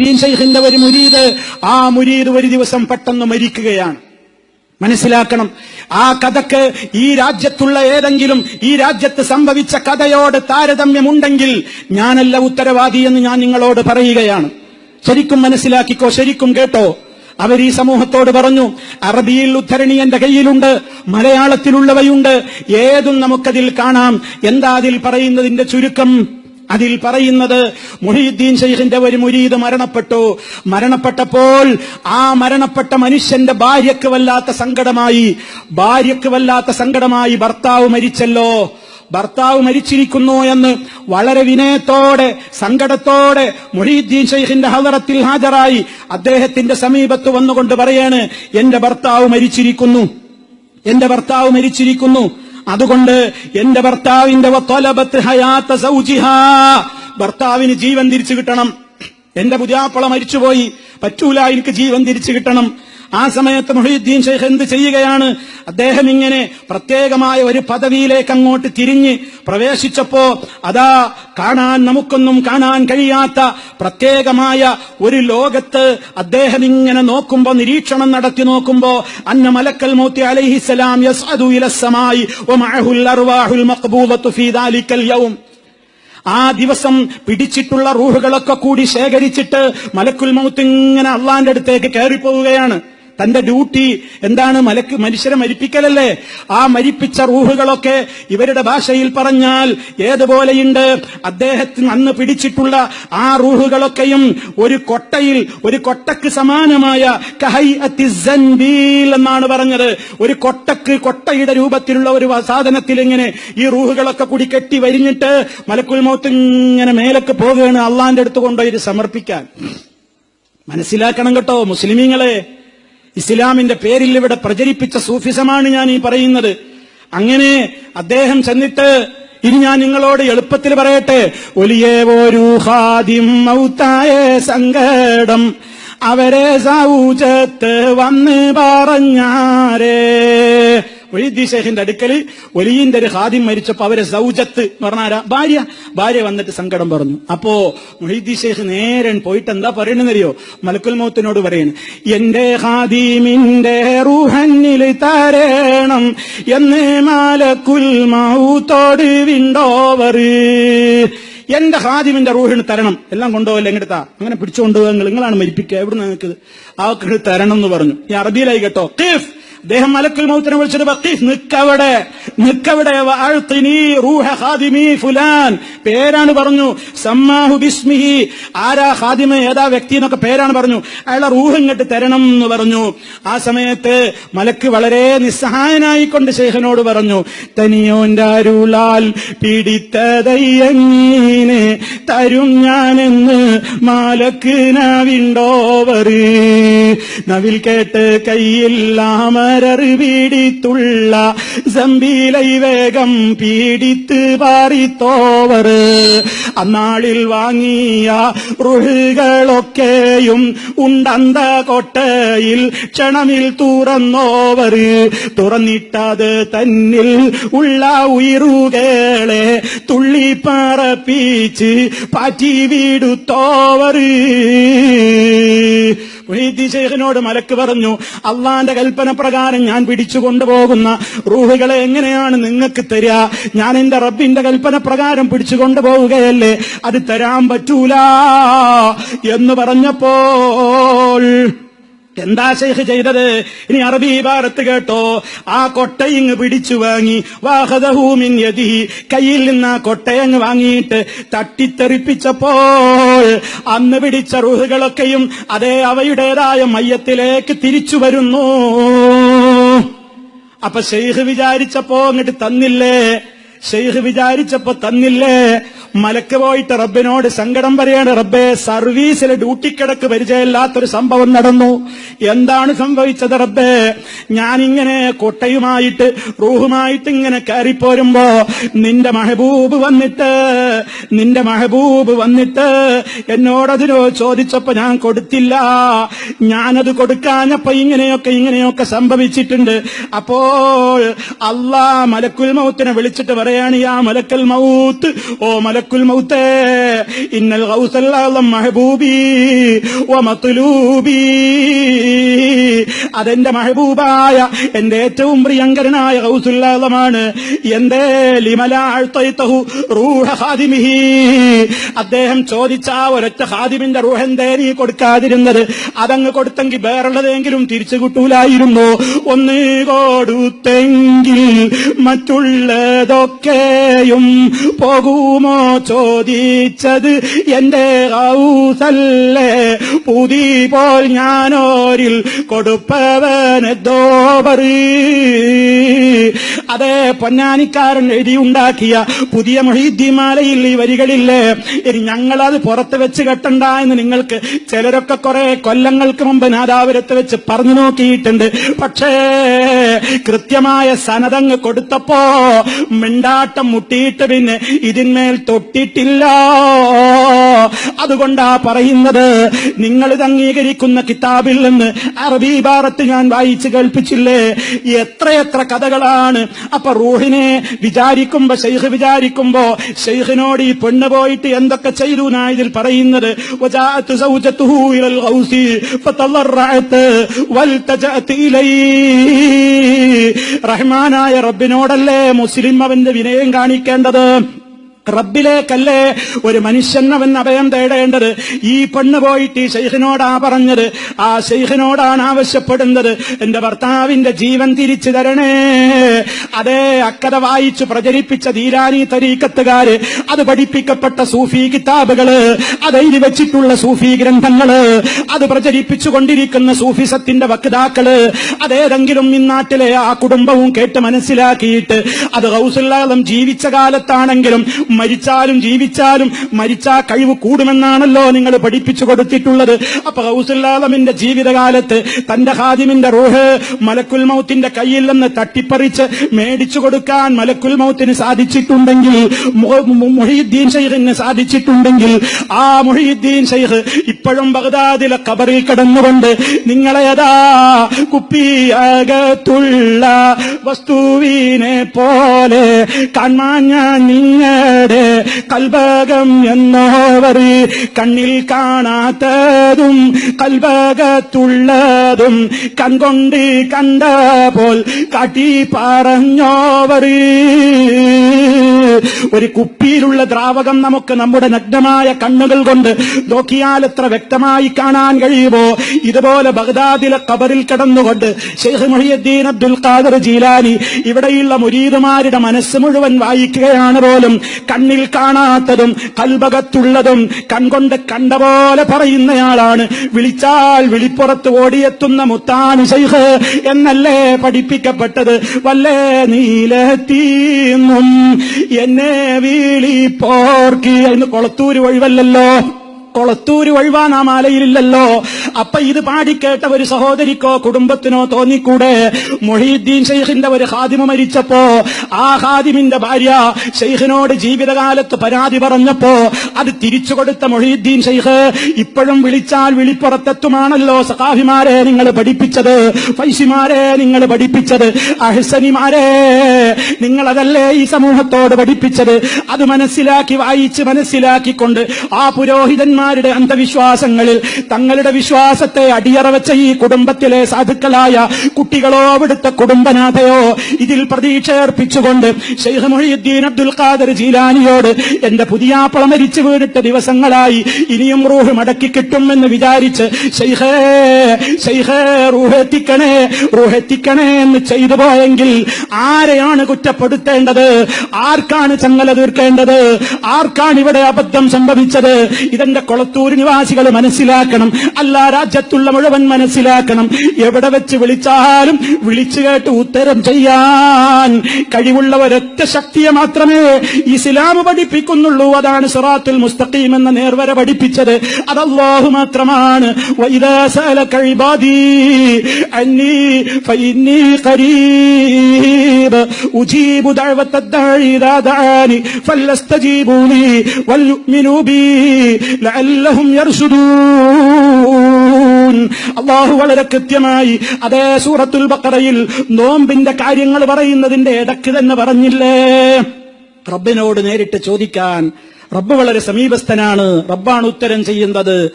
മുഹീദ്ദീൻ ഷെയ്ഖിന്റെ ഒരു മുരീദ് ആ മുരീദ് ഒരു ദിവസം പെട്ടെന്ന് മരിക്കുകയാണ്. മനസ്സിലാക്കണം. ആ കഥക്ക് ഈ രാജ്യത്തുള്ള ഏതെങ്കിലും ഈ രാജ്യത്ത് സംഭവിച്ച കഥയോട് താരതമ്യമുണ്ടെങ്കിൽ ഞാനല്ല ഉത്തരവാദി എന്ന് ഞാൻ നിങ്ങളോട് പറയുകയാണ്. ശരിക്കും മനസ്സിലാക്കിക്കോ ശരിക്കും കേട്ടോ. അവർ ഈ സമൂഹത്തോട് പറഞ്ഞു അറബിയിൽ ഉദ്ധരണി എന്റെ കയ്യിലുണ്ട് മലയാളത്തിലുള്ളവയുണ്ട് ഏതും നമുക്കതിൽ കാണാം. എന്താ അതിൽ പറയുന്നതിന്റെ ചുരുക്കം? അതിൽ പറയുന്നത് മുഹീദ്ദീൻ ഷെയ്ഖിന്റെ ഒരു മുരീദ് മരണപ്പെട്ടു. മരണപ്പെട്ടപ്പോൾ ആ മരണപ്പെട്ട മനുഷ്യന്റെ ഭാര്യക്ക് വല്ലാത്ത സങ്കടമായി. ഭാര്യക്ക് വല്ലാത്ത സങ്കടമായി. ഭർത്താവ് മരിച്ചല്ലോ. ഭർത്താവ് മരിച്ചിരിക്കുന്നു എന്ന് വളരെ വിനയത്തോടെ സങ്കടത്തോടെ മുഹീദ്ദീൻ ഷെയ്ഖിന്റെ ഹദറത്തിൽ ഹാജരായി. അദ്ദേഹത്തിന്റെ സമീപത്ത് വന്നുകൊണ്ട് പറയാണ് എന്റെ ഭർത്താവ് മരിച്ചിരിക്കുന്നു. എന്റെ ഭർത്താവ് മരിച്ചിരിക്കുന്നു. അതുകൊണ്ട് എന്റെ ഭർത്താവിന്റെ ഭർത്താവിന് ജീവൻ തിരിച്ചു കിട്ടണം. എന്റെ പുതിയാപ്പള മരിച്ചുപോയി. പറ്റൂല എനിക്ക് ജീവൻ തിരിച്ചു കിട്ടണം. ആ സമയത്ത് മൊഹീദ്ദീൻ ഷെയ്ഖ് എന്ത് ചെയ്യുകയാണ്? അദ്ദേഹം ഇങ്ങനെ പ്രത്യേകമായ ഒരു പദവിയിലേക്ക് അങ്ങോട്ട് തിരിഞ്ഞ് പ്രവേശിച്ചപ്പോ അതാ കാണാൻ നമുക്കൊന്നും കാണാൻ കഴിയാത്ത പ്രത്യേകമായ ഒരു ലോകത്ത് അദ്ദേഹം ഇങ്ങനെ നോക്കുമ്പോ നിരീക്ഷണം നടത്തി നോക്കുമ്പോ അന്ന മലക്കൽ മൂത്തി അലൈഹിസലാം യസ്അദു ഇലസ്സമായി വമഅഹുൽ അർവാഹുൽ ഫീ ദാലിക്കൽ യൗം. ആ ദിവസം പിടിച്ചിട്ടുള്ള റൂഹുകളൊക്കെ കൂടി ശേഖരിച്ചിട്ട് മലക്കുൽ മൗത്ത് ഇങ്ങനെ അള്ളാന്റെ അടുത്തേക്ക് കയറിപ്പോവുകയാണ്. തന്റെ ഡ്യൂട്ടി എന്താണ് മലക്ക് മനുഷ്യരെ മരിപ്പിക്കലല്ലേ? ആ മരിപ്പിച്ച റൂഹുകളൊക്കെ ഇവരുടെ ഭാഷയിൽ പറഞ്ഞാൽ ഏതുപോലെയുണ്ട്? അദ്ദേഹത്തിന് അന്ന് പിടിച്ചിട്ടുള്ള ആ റൂഹുകളൊക്കെയും ഒരു കൊട്ടയിൽ ഒരു കൊട്ടക്ക് സമാനമായ എന്നാണ് പറഞ്ഞത്. ഒരു കൊട്ടക്ക് കൊട്ടയുടെ രൂപത്തിലുള്ള ഒരു സാധനത്തിൽ ഇങ്ങനെ ഈ റൂഹുകളൊക്കെ കൂടി കെട്ടി വരിഞ്ഞിട്ട് മലക്കുൽ മൗത്ത് ഇങ്ങനെ മേലൊക്കെ പോവുകയാണ് അള്ളാന്റെ അടുത്ത് കൊണ്ടുപോയി സമർപ്പിക്കാൻ. മനസ്സിലാക്കണം കേട്ടോ മുസ്ലിമീങ്ങളെ. ഇസ്ലാമിന്റെ പേരിൽ ഇവിടെ പ്രചരിപ്പിച്ച സൂഫിസമാണ് ഞാൻ ഈ പറയുന്നത്. അങ്ങനെ അദ്ദേഹം ചെന്നിട്ട് ഇനി ഞാൻ നിങ്ങളോട് എളുപ്പത്തിൽ പറയട്ടെ. ഒലിയേ ഒരു ഹാദിം മൗത്തായ സങ്കടം അവരെ സൗജത്ത് വന്ന് പറഞ്ഞാരേ. ഒഴിദി ഷേഖിന്റെ അടുക്കൽ ഒലിയിന്റെ ഒരു ഹാദ്യം മരിച്ചപ്പോ അവരെ സൗജത്ത് എന്ന് പറഞ്ഞാരാ? ഭാര്യ. ഭാര്യ വന്നിട്ട് സങ്കടം പറഞ്ഞു. അപ്പോ മൊഹീദി ഷേഖ് നേരെ പോയിട്ട് എന്താ പറയണെന്നറിയോ? മലക്കുൽ മൗത്തിനോട് പറയണ് എന്റെ ഹാദീമിന്റെ റൂഹന്നിൽ തരേണം എന്ന് മാലക്കുൽ മൗത്തോട് വിണ്ടോവർ. എന്റെ ഹാദിമിന്റെ റൂഹിന് തരണം. എല്ലാം കൊണ്ടുപോകല്ലേ എങ്ങടുത്താ അങ്ങനെ പിടിച്ചുകൊണ്ടുപോകുക നിങ്ങൾ നിങ്ങളാണ് മരിപ്പിക്കുക. എവിടെ നിങ്ങൾക്ക് ആ തരണം എന്ന് പറഞ്ഞു. ഈ അറബിയിലായി കേട്ടോ. ഖീഫ്. അദ്ദേഹം മലക്കുൽ മൗത്തിനെ വിളിച്ചിട്ട് വക്കീഫ് നിക്കവിടെ നിക്കവിടെ ഫുലാൻ. പേരാണ് പറഞ്ഞു സമ്മാഹു ബിസ്മിഹി. ആരാ ഹാദിമ ഏതാ വ്യക്തി എന്നൊക്കെ പേരാണ് പറഞ്ഞു. അയാളെ റൂഹ് ഇങ്ങോട്ട് തരണം എന്ന് പറഞ്ഞു. ആ സമയത്ത് മലക്ക് വളരെ നിസ്സഹായനായിക്കൊണ്ട് ശേഖനോട് പറഞ്ഞു തനിയോന്റെ അരുളാൽ പിടിത്തതയ്യങ്ങീനെ തരും ഞാനെന്ന് മാലക്ക് നവിണ്ടോവർ? നവിൽ കേട്ട് കയ്യില്ലാമരർ പീഡിത്തുള്ള സമ്പീലൈ വേഗം പീഡിത്ത് പാറിത്തോവർ. അന്നാളിൽ വാങ്ങിയ റുഹുകളൊക്കെയും ഉണ്ടന്ത കോട്ടയിൽ ക്ഷണമിൽ തുറന്നോവർ. തുറന്നിട്ടത് തന്നിൽ ഉള്ള ഉയരുകളെ തുള്ളിപ്പറപ്പിച്ച് പാറ്റി വീടുത്തോവർ. ഷെയ്ഖിനോട് മലക്ക് പറഞ്ഞു അള്ളാന്റെ കൽപ്പന പ്രകാരം ഞാൻ പിടിച്ചു കൊണ്ടുപോകുന്ന റൂഹുകളെ എങ്ങനെയാണ് നിങ്ങൾക്ക് തരിക? ഞാൻ എന്റെ റബ്ബിന്റെ കൽപ്പന പ്രകാരം പിടിച്ചു കൊണ്ടുപോവുകയല്ലേ അത് തരാൻ പറ്റൂല. എന്ന് പറഞ്ഞപ്പോൾ എന്താ ശൈഖ് ചെയ്തത്? ഇനി അറബി ഭാരത്ത് കേട്ടോ. ആ കൊട്ടയിങ് പിടിച്ചു വാങ്ങി. വാഹദഹൂമിൻ യതി കയ്യിൽ നിന്ന് ആ കൊട്ടയങ്ങ് വാങ്ങിയിട്ട് തട്ടിത്തെറിപ്പിച്ചപ്പോൾ അന്ന് പിടിച്ച റുഹുകളൊക്കെയും അതേ അവയുടേതായ മയ്യത്തിലേക്ക് തിരിച്ചു വരുന്നു. അപ്പൊ ഷെയ്ഖ് വിചാരിച്ചപ്പോ അങ്ങോട്ട് തന്നില്ലേ? ഷെയ്ഖ് വിചാരിച്ചപ്പോ തന്നില്ലേ? മലക്ക് പോയിട്ട് റബ്ബിനോട് സങ്കടം പറയാണ് റബ്ബെ സർവീസിലെ ഡ്യൂട്ടിക്കിടക്ക് പരിചയമില്ലാത്തൊരു സംഭവം നടന്നു. എന്താണ് സംഭവിച്ചത് റബ്ബെ? ഞാനിങ്ങനെ കൊട്ടയുമായിട്ട് റൂഹുമായിട്ട് ഇങ്ങനെ കയറിപ്പോരുമ്പോ നിന്റെ മഹബൂബ് വന്നിട്ട് നിന്റെ മഹബൂബ് വന്നിട്ട് എന്നോടതിനോ ചോദിച്ചപ്പോ ഞാൻ കൊടുത്തില്ല. ഞാനത് കൊടുക്കാഞ്ഞപ്പോ ഇങ്ങനെയൊക്കെ ഇങ്ങനെയൊക്കെ സംഭവിച്ചിട്ടുണ്ട്. അപ്പോൾ അള്ളാ മലക്കുൽ മൗത്തിനെ വിളിച്ചിട്ട് പറയാണ് ആ മലക്കൽ മൗത്ത് ഓ മല മലക്കുൽ മൗത്ത് ഇന്നൽ അഅ്ലം മഹബൂബി വമത്ലൂബി അതെന്റെ മഹബൂബായ എന്റെ ഏറ്റവും പ്രിയങ്കരനായ ഗൗസുൽ അഅ്ലമാണ് എന്തേ ലിമല അഴ്ത്തൈതഹു റൂഹ ഖാദിമിഹി അദ്ദേഹം ചോദിച്ച ഒരൊറ്റ ഹാദിമിന്റെ റൂഹ് എന്തേ നീ കൊടുക്കാതിരുന്നത്? അതങ്ങ് കൊടുത്തെങ്കിൽ വേറുള്ളതെങ്കിലും തിരിച്ചു കിട്ടൂലായിരുന്നു? ഒന്ന് കൊടുത്തെങ്കിൽ മറ്റുള്ളതൊക്കെയും പോകുമോ? ചോദിച്ചത് എന്റെ ഹൗസല്ലേ? പുതി പോൽ ഞാനോരിൽ കൊടുപ്പവനെന്തോ പറ അതെ പൊന്നാനിക്കാരൻ എഴുതിയുണ്ടാക്കിയ പുതിയ മൊഹീദ്ദിമാലയിൽ ഈ വരികളില്ലേ? ഇനി ഞങ്ങളത് പുറത്ത് വെച്ച് കെട്ടണ്ട എന്ന് നിങ്ങൾക്ക് ചിലരൊക്കെ കുറെ കൊല്ലങ്ങൾക്ക് മുമ്പ് നാദാപുരത്ത് വെച്ച് പറഞ്ഞു നോക്കിയിട്ടുണ്ട്. പക്ഷേ കൃത്യമായ സനതങ്ങ് കൊടുത്തപ്പോ മിണ്ടാട്ടം മുട്ടിയിട്ട് പിന്നെ ഇതിന്മേൽ തൊട്ടിട്ടില്ല അതുകൊണ്ടാ പറയുന്നത് നിങ്ങൾ ഇത് അംഗീകരിക്കുന്ന കിതാബിൽ നിന്ന് അറബി ഭാരത്ത് ഞാൻ വായിച്ചു കേൾപ്പിച്ചില്ലേ? എത്രയെത്ര കഥകളാണ്. അപ്പൊ റൂഹിനെ വിചാരിക്കുമ്പോ ഷെയ്ഖ് വിചാരിക്കുമ്പോ ഷെയ്ഖിനോട് ഈ പെണ്ണ് പോയിട്ട് എന്തൊക്കെ ചെയ്തു ഇതിൽ പറയുന്നത്? റഹ്മാനായ റബ്ബിനോടല്ലേ മുസ്ലിം അവന്റെ വിനയം കാണിക്കേണ്ടത്? റബ്ബിലേക്കല്ലേ ഒരു മനുഷ്യൻ അവൻ അഭയം തേടേണ്ടത്? ഈ പെണ്ണ് പോയിട്ട് ഈ ശൈഖിനോടാ പറഞ്ഞത്. ആ ശൈഖിനോടാണ് ആവശ്യപ്പെടുന്നത്. എന്റെ ഭർത്താവിന്റെ ജീവൻ തിരിച്ചു തരണേ. അതേ അക്കഥ വായിച്ചു പ്രചരിപ്പിച്ച ധീരാനി തരീക്കത്തുകാര് അത് പഠിപ്പിക്കപ്പെട്ട സൂഫി കിതാബുകൾ അത് എഴുതി വെച്ചിട്ടുള്ള സൂഫി ഗ്രന്ഥങ്ങൾ അത് പ്രചരിപ്പിച്ചുകൊണ്ടിരിക്കുന്ന സൂഫിസത്തിന്റെ വക്താക്കൾ അതേതെങ്കിലും ഇന്നാട്ടിലെ ആ കുടുംബവും കേട്ട് മനസ്സിലാക്കിയിട്ട് അത് ഹൗസുല്ലാദം ജീവിച്ച കാലത്താണെങ്കിലും മരിച്ചാലും ജീവിച്ചാലും മരിച്ചാ കഴിവ് കൂടുമെന്നാണല്ലോ നിങ്ങൾ പഠിപ്പിച്ചു കൊടുത്തിട്ടുള്ളത്. അപ്പൊ ഹൗസുല്ലാലമിന്റെ ജീവിതകാലത്ത് തന്റെ ഹാദിമിന്റെ റൂഹ് മലക്കുൽ മൗത്തിന്റെ കയ്യിൽ നിന്ന് തട്ടിപ്പറിച്ച് മേടിച്ചു കൊടുക്കാൻ മലക്കുൽ മൗത്തിന് സാധിച്ചിട്ടുണ്ടെങ്കിൽ മൊഹീദ്ദീൻ ഷെയ്ഖിന് സാധിച്ചിട്ടുണ്ടെങ്കിൽ ആ മൊഹീദ്ദീൻ ഷെയ്ഖ് ഇപ്പോഴും ബഗ്ദാദിലെ കബറിൽ കിടന്നുകൊണ്ട് നിങ്ങളെ അതാ കുപ്പിയകത്തുള്ള വസ്തുവിനെ പോലെ കാണാൻ ഞാൻ നിങ്ങളുടെ കൽബകം എന്നവർ കണ്ണിൽ കാണാത്തതും കൽബകത്തുള്ളതും കൺകൊണ്ട് കണ്ട പോൽ കാട്ടി പറഞ്ഞോവർ. ഒരു കുപ്പിയിലുള്ള ദ്രാവകം നമുക്ക് നമ്മുടെ നഗ്നമായ കണ്ണുകൾ കൊണ്ട് നോക്കിയാൽ എത്ര വ്യക്തമായി കാണാൻ കഴിയുമോ? ഇതുപോലെ ബഗ്ദാദിലെ കബറിൽ കിടന്നുകൊണ്ട് ഷെയ്ഖ് മുഹിയുദ്ദീൻ അബ്ദുൽ ഖാദർ ജീലാനി ഇവിടെയുള്ള മുരീദുമാരുടെ മനസ്സ് മുഴുവൻ വായിക്കുകയാണ് പോലും കണ്ണിൽ കാണാത്തതും കൽബകത്തുള്ളതും കൺകൊണ്ട് കണ്ട പോലെ പറയുന്നയാളാണ്. വിളിച്ചാൽ വിളിപ്പുറത്ത് ഓടിയെത്തുന്ന മുത്താനു ഷെയ്ഖ് എന്നല്ലേ പഠിപ്പിക്കപ്പെട്ടത്? വല്ലേ നീലത്തീന്നും എന്നെ വീളി പോർക്കി എന്ന് കൊളത്തൂര് ഒഴിവല്ലല്ലോ. കൊളത്തൂര് വഴുവാൻ ആ മാലയിലില്ലല്ലോ. അപ്പൊ ഇത് പാടിക്കേട്ട ഒരു സഹോദരിക്കോ കുടുംബത്തിനോ തോന്നിക്കൂടെ? മൊഹീദ്ദീൻ ഷെയ്ഖിന്റെ ഒരു ഹാദിമ മരിച്ചപ്പോ ആ ഹാദിമിന്റെ ഭാര്യ ഷെയ്ഖിനോട് ജീവിതകാലത്ത് പരാതി പറഞ്ഞപ്പോ അത് തിരിച്ചു കൊടുത്ത മൊഹീദ്ദീൻ ഷെയ്ഖ് ഇപ്പോഴും വിളിച്ചാൽ വിളിപ്പുറത്തെത്തുമാണല്ലോ സഖാഫിമാരെ നിങ്ങൾ പഠിപ്പിച്ചത് ഫൈസിമാരെ നിങ്ങൾ പഠിപ്പിച്ചത് അഹ്സനിമാരെ നിങ്ങളതല്ലേ ഈ സമൂഹത്തോട് പഠിപ്പിച്ചത്? അത് മനസ്സിലാക്കി വായിച്ച് മനസ്സിലാക്കിക്കൊണ്ട് ആ പുരോഹിതന്മാരുടെ അന്ധവിശ്വാസങ്ങളിൽ തങ്ങളുടെ വിശ്വാസത്തെ അടിയറ വെച്ച ഈ കുടുംബത്തിലെ സാധുക്കളായ കുട്ടികളോ അവിടുത്തെ കുടുംബനാഥയോ ഇതിൽ പ്രതീക്ഷ അർപ്പിച്ചുകൊണ്ട് ഷെയ്ഖ് മൊഹീദ്ദീൻ അബ്ദുൽ ഖാദർ ജീലാനിയോട് എന്റെ പുതിയാപ്പള മരിച്ചു വീണിട്ട ദിവസങ്ങളായി ഇനിയും റൂഹ് മടക്കി കിട്ടുമെന്ന് വിചാരിച്ച് ഷെയ്ഖേ ഷെയ്ഖേ റൂഹ് എത്തിക്കണേ റൂഹ് എത്തിക്കണേ എന്ന് ചെയ്തു പോയെങ്കിൽ ആരെയാണ് കുറ്റപ്പെടുത്തേണ്ടത്? ആർക്കാണ് ചങ്ങല തീർക്കേണ്ടത്? ആർക്കാണ് ഇവിടെ അബദ്ധം സംഭവിച്ചത്? ഇതെന്റെ കൊളത്തൂർ നിവാസികൾ മനസ്സിലാക്കണം. അല്ല രാജ്യത്തുള്ള മുഴുവൻ മനസ്സിലാക്കണം. എവിടെ വെച്ച് വിളിച്ചാലും വിളിച്ചു കേട്ട് ഉത്തരം ചെയ്യാൻ കഴിവുള്ള ഒരൊറ്റ ശക്തിയെ മാത്രമേ ഇസ്ലാം പഠിപ്പിക്കുന്നുള്ളൂ അതാണ് സിറാത്തുൽ മുസ്തഖീം എന്ന നേർവര പഠിപ്പിച്ചത് അത് അല്ലാഹു മാത്രമാണ് വഇദാ സഅലക ഇബാദി അന്നി ഫഇന്നി ഖരീബ് ഉജീബു ദഅവത الداعي إذا دعاني فليستجيبوا لي وليؤمنوا بي لعلهم يرشدون അള്ളാഹു വളരെ കൃത്യമായി അതേ സൂറത്തുൽ ബക്കറയിൽ നോമ്പിന്റെ കാര്യങ്ങൾ പറയുന്നതിന്റെ ഇടക്ക് തന്നെ പറഞ്ഞില്ലേ? റബ്ബിനോട് നേരിട്ട് ചോദിക്കാൻ റബ്ബ് വളരെ സമീപസ്ഥനാണ്. റബ്ബാണ് ഉത്തരം ചെയ്യുന്നത്.